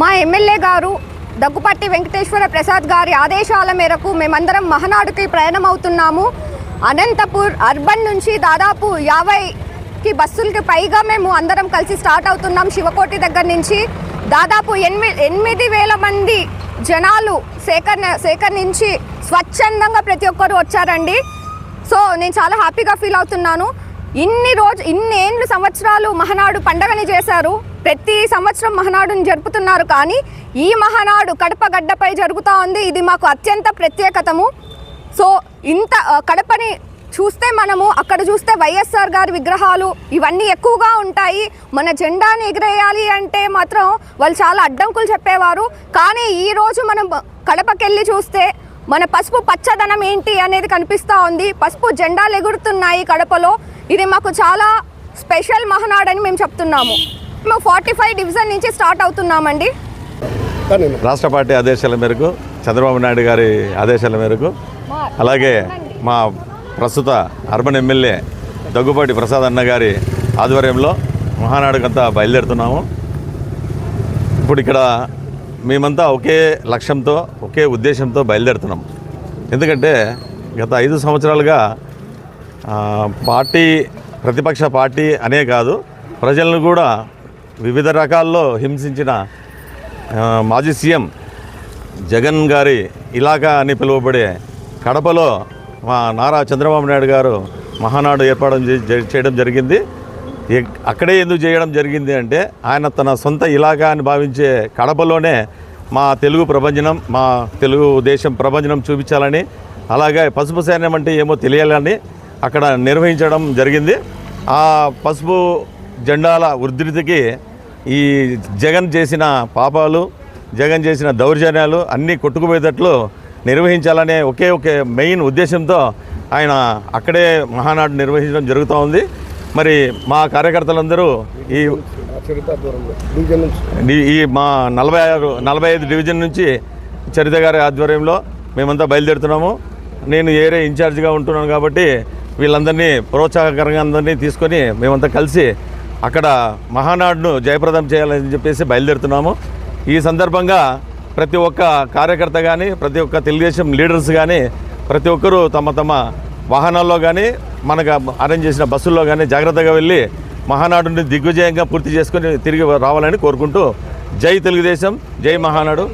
మా ఎమ్మెల్యే గారు దగ్గుపట్టి వెంకటేశ్వర ప్రసాద్ గారి ఆదేశాల మేరకు మేమందరం మహనాడుకి ప్రయాణం అవుతున్నాము అనంతపూర్ అర్బన్ నుంచి దాదాపు యాభైకి బస్సులకి పైగా మేము అందరం కలిసి స్టార్ట్ అవుతున్నాం శివకోటి దగ్గర నుంచి. దాదాపు ఎనిమిది ఎనిమిది వేల మంది జనాలు సేకరణ సేకరించి స్వచ్ఛందంగా ప్రతి ఒక్కరు వచ్చారండి. సో నేను చాలా హ్యాపీగా ఫీల్ అవుతున్నాను. ఇన్ని రోజు ఇన్ని ఏండ్లు సంవత్సరాలు మహనాడు పండగని చేశారు. ప్రతి సంవత్సరం మహనాడుని జరుపుతున్నారు కానీ ఈ మహనాడు కడప గడ్డపై జరుగుతూ ఉంది. ఇది మాకు అత్యంత ప్రత్యేకతము. సో ఇంత కడపని చూస్తే మనము అక్కడ చూస్తే వైఎస్ఆర్ గారి విగ్రహాలు ఇవన్నీ ఎక్కువగా ఉంటాయి. మన జెండాని ఎగిరేయాలి అంటే మాత్రం వాళ్ళు చాలా అడ్డంకులు చెప్పేవారు. కానీ ఈ రోజు మనం కడపకెళ్ళి చూస్తే మన పసుపు పచ్చదనం ఏంటి అనేది కనిపిస్తూ ఉంది. పసుపు జెండాలు ఎగురుతున్నాయి కడపలో. ఇది మాకు చాలా స్పెషల్ మహనాడని మేము చెప్తున్నాము. మేము ఫార్టీ ఫైవ్ డివిజన్ నుంచి స్టార్ట్ అవుతున్నామండి. రాష్ట్ర పార్టీ ఆదేశాల మేరకు చంద్రబాబు నాయుడు గారి ఆదేశాల మేరకు అలాగే మా ప్రస్తుత అర్బన్ ఎమ్మెల్యే దగ్గుపాటి ప్రసాద్ అన్న గారి ఆధ్వర్యంలో మహానాడుకంతా బయలుదేరుతున్నాము. ఇప్పుడు ఇక్కడ మేమంతా ఒకే లక్ష్యంతో ఒకే ఉద్దేశంతో బయలుదేరుతున్నాం. ఎందుకంటే గత ఐదు సంవత్సరాలుగా పార్టీ ప్రతిపక్ష పార్టీ అనే కాదు ప్రజలను కూడా వివిధ రకాల్లో హింసించిన మాజీ సీఎం జగన్ గారి ఇలాకా అని పిలువబడే కడపలో మా నారా చంద్రబాబు నాయుడు గారు మహానాడు ఏర్పాటు చేయడం జరిగింది. ఎక్- అక్కడే ఎందుకు చేయడం జరిగింది అంటే ఆయన తన సొంత ఇలాకా అని భావించే కడపలోనే మా తెలుగు ప్రభంజనం మా తెలుగు దేశం ప్రభంజనం చూపించాలని అలాగే పసుపు సైన్యం అంటే ఏమో తెలియాలని అక్కడ నిర్వహించడం జరిగింది. ఆ పసుపు జెండాల ఉధృతికి ఈ జగన్ చేసిన పాపాలు జగన్ చేసిన దౌర్జన్యాలు అన్నీ కొట్టుకుపోయేటట్లు నిర్వహించాలనే ఒకే ఒకే మెయిన్ ఉద్దేశంతో ఆయన అక్కడే మహానాడు నిర్వహించడం జరుగుతూ ఉంది. మరి మా కార్యకర్తలందరూ ఈ ఈ- ఈ మా నలభై ఆరు నలభై ఐదు డివిజన్ నుంచి చరిత గారి ఆధ్వర్యంలో మేమంతా బయలుదేరుతున్నాము. నేను ఏరే ఇన్ఛార్జిగా ఉంటున్నాను కాబట్టి వీళ్ళందరినీ ప్రోత్సాహకరంగా అందరినీ తీసుకొని మేమంతా కలిసి అక్కడ మహానాడును జయప్రదం చేయాలని చెప్పేసి బయలుదేరుతున్నాము. ఈ సందర్భంగా ప్రతి ఒక్క కార్యకర్త కానీ ప్రతి ఒక్క తెలుగుదేశం లీడర్స్ కానీ ప్రతి ఒక్కరూ తమ తమ వాహనాల్లో కానీ మనకు అరేంజ్ చేసిన బస్సుల్లో కానీ జాగ్రత్తగా వెళ్ళి మహానాడుని దిగ్విజయంగా పూర్తి చేసుకొని తిరిగి రావాలని కోరుకుంటూ జై తెలుగుదేశం జై మహానాడు.